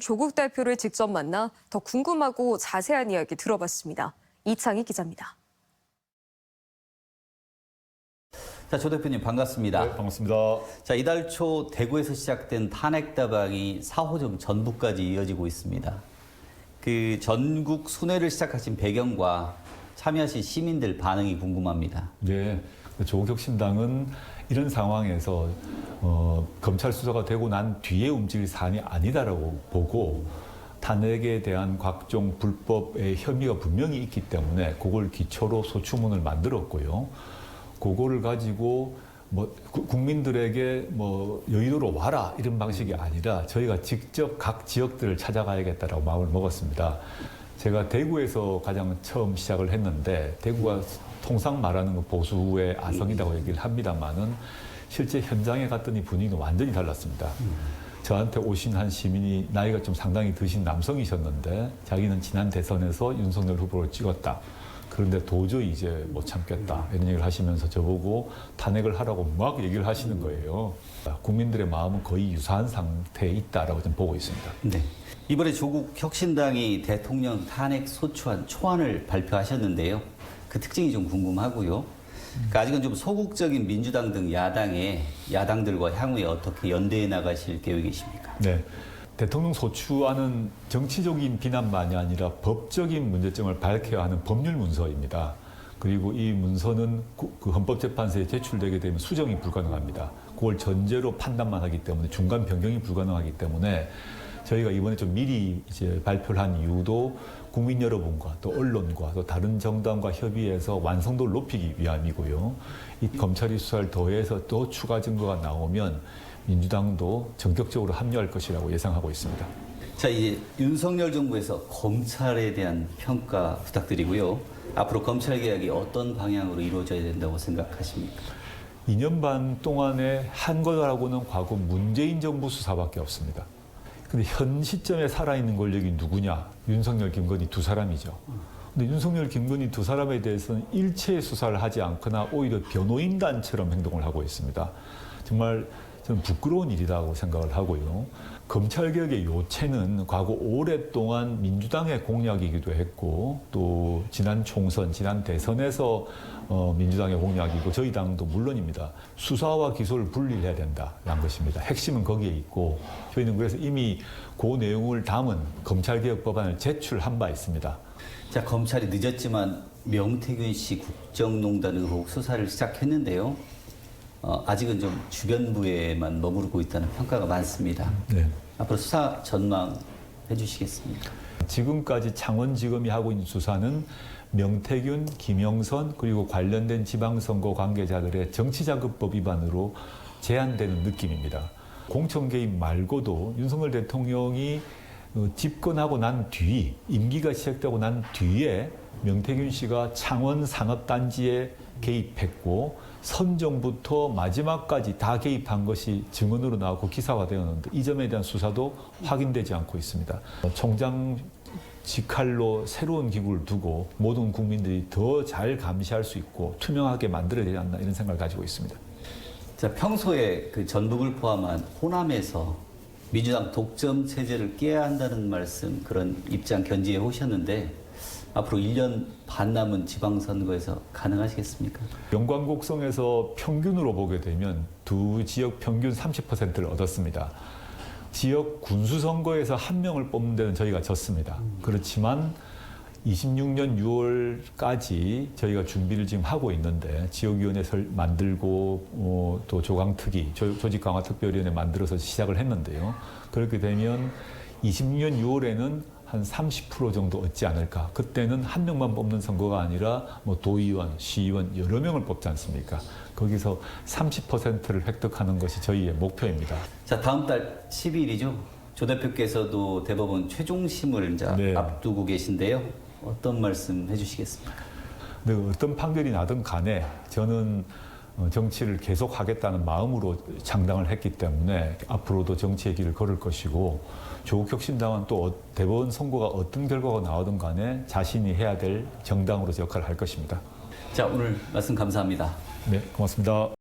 조국 대표를 직접 만나 더 궁금하고 자세한 이야기 들어봤습니다. 이창희 기자입니다. 자, 조 대표님 반갑습니다. 네, 반갑습니다. 자, 이달 초 대구에서 시작된 탄핵 다방이 4호점 전부까지 이어지고 있습니다. 그 전국 순회를 시작하신 배경과 참여하신 시민들 반응이 궁금합니다. 네, 조국혁신당은 이런 상황에서 어, 검찰 수사가 되고 난 뒤에 움직일 사안이 아니다라고 보고 탄핵에 대한 각종 불법의 혐의가 분명히 있기 때문에 그걸 기초로 소추문을 만들었고요. 그거를 가지고 뭐 구- 국민들에게 뭐 여의도로 와라 이런 방식이 아니라 저희가 직접 각 지역들을 찾아가야겠다라고 마음을 먹었습니다. 제가 대구에서 가장 처음 시작을 했는데 대구가 통상 말하는 거 보수의 아성이라고 얘기를 합니다만은 실제 현장에 갔더니 분위기는 완전히 달랐습니다. 저한테 오신 한 시민이 나이가 좀 상당히 드신 남성이셨는데 자기는 지난 대선에서 윤석열 후보를 찍었다. 그런데 도저히 이제 못 참겠다 이런 얘기를 하시면서 저보고 탄핵을 하라고 막 얘기를 하시는 거예요. 국민들의 마음은 거의 유사한 상태에 있다라고 좀 보고 있습니다. 네. 이번에 조국 혁신당이 대통령 탄핵 소추안 초안을 발표하셨는데요. 그 특징이 좀 궁금하고요. 그러니까 아직은 좀 소극적인 민주당 등 야당의 야당들과 향후에 어떻게 연대해 나가실 계획이십니까? 네. 대통령 소추안은 정치적인 비난만이 아니라 법적인 문제점을 밝혀야 하는 법률 문서입니다. 그리고 이 문서는 구- 그 헌법재판소에 제출되게 되면 수정이 불가능합니다. 그걸 전제로 판단만 하기 때문에 중간 변경이 불가능하기 때문에 저희가 이번에 좀 미리 이제 발표를 한 이유도 국민 여러분과 또 언론과 또 다른 정당과 협의해서 완성도를 높이기 위함이고요. 이 검찰이 수사를 더해서 또 추가 증거가 나오면 민주당도 전격적으로 합류할 것이라고 예상하고 있습니다. 자, 이제 윤석열 정부에서 검찰에 대한 평가 부탁드리고요. 앞으로 검찰 개혁이 어떤 방향으로 이루어져야 된다고 생각하십니까? 2년 반 동안에 한 거라고는 과거 문재인 정부 수사밖에 없습니다. 근데 현 시점에 살아있는 권력이 누구냐? 윤석열, 김건희 두 사람이죠. 근데 윤석열, 김건희 두 사람에 대해서는 일체 수사를 하지 않거나 오히려 변호인단처럼 행동을 하고 있습니다. 정말 저는 부끄러운 일이라고 생각을 하고요. 검찰개혁의 요체는 과거 오랫동안 민주당의 공약이기도 했고 또 지난 총선, 지난 대선에서 어, 민주당의 공약이고 저희 당도 물론입니다. 수사와 기소를 분리해야 된다라는 것입니다. 핵심은 거기에 있고 저희는 그래서 이미 그 내용을 담은 검찰개혁 법안을 제출한 바 있습니다. 자, 검찰이 늦었지만 명태균 씨 국정농단 의혹 수사를 시작했는데요. 어, 아직은 좀 주변부에만 머무르고 있다는 평가가 많습니다. 네. 앞으로 수사 전망 해주시겠습니까? 지금까지 창원지검이 하고 있는 수사는 명태균, 김영선 그리고 관련된 지방선거 관계자들의 정치자금법 위반으로 제한되는 느낌입니다. 공천 개입 말고도 윤석열 대통령이 어, 집권하고 난 뒤, 임기가 시작되고 난 뒤에 명태균 씨가 창원 산업단지에 개입했고 선정부터 마지막까지 다 개입한 것이 증언으로 나오고 기사화되었는데 이 점에 대한 수사도 확인되지 않고 있습니다. 어, 총장 직할로 새로운 기구를 두고 모든 국민들이 더 잘 감시할 수 있고 투명하게 만들어야 되지 않나 이런 생각을 가지고 있습니다. 자, 평소에 그 전북을 포함한 호남에서 민주당 독점 체제를 깨야 한다는 말씀, 그런 입장 견지해 오셨는데 앞으로 1년 반 남은 지방선거에서 가능하시겠습니까? 영광곡성에서 평균으로 보게 되면 두 지역 평균 30%를 얻었습니다. 지역 군수 선거에서 한 명을 뽑는 데는 저희가 졌습니다. 그렇지만 26년 6월까지 저희가 준비를 지금 하고 있는데 지역위원회 설 만들고 어, 또 조강특위 조- 조직강화 특별위원회 만들어서 시작을 했는데요. 그렇게 되면 26년 6월에는 한 30% 정도 얻지 않을까. 그때는 한 명만 뽑는 선거가 아니라 뭐 도의원, 시의원 여러 명을 뽑지 않습니까? 거기서 30%를 획득하는 것이 저희의 목표입니다. 자, 다음 달 12일이죠. 조 대표께서도 대법원 최종심을 이제 네. 앞두고 계신데요. 어떤 말씀 해주시겠습니까? 근데 어떤 판결이 나든 간에 저는 어, 정치를 계속 하겠다는 마음으로 창당을 했기 때문에 앞으로도 정치의 길을 걸을 것이고 조국혁신당은 또 어- 대법원 선고가 어떤 결과가 나오든 간에 자신이 해야 될 정당으로서 역할을 할 것입니다. 자, 오늘 말씀 감사합니다. 네, 고맙습니다.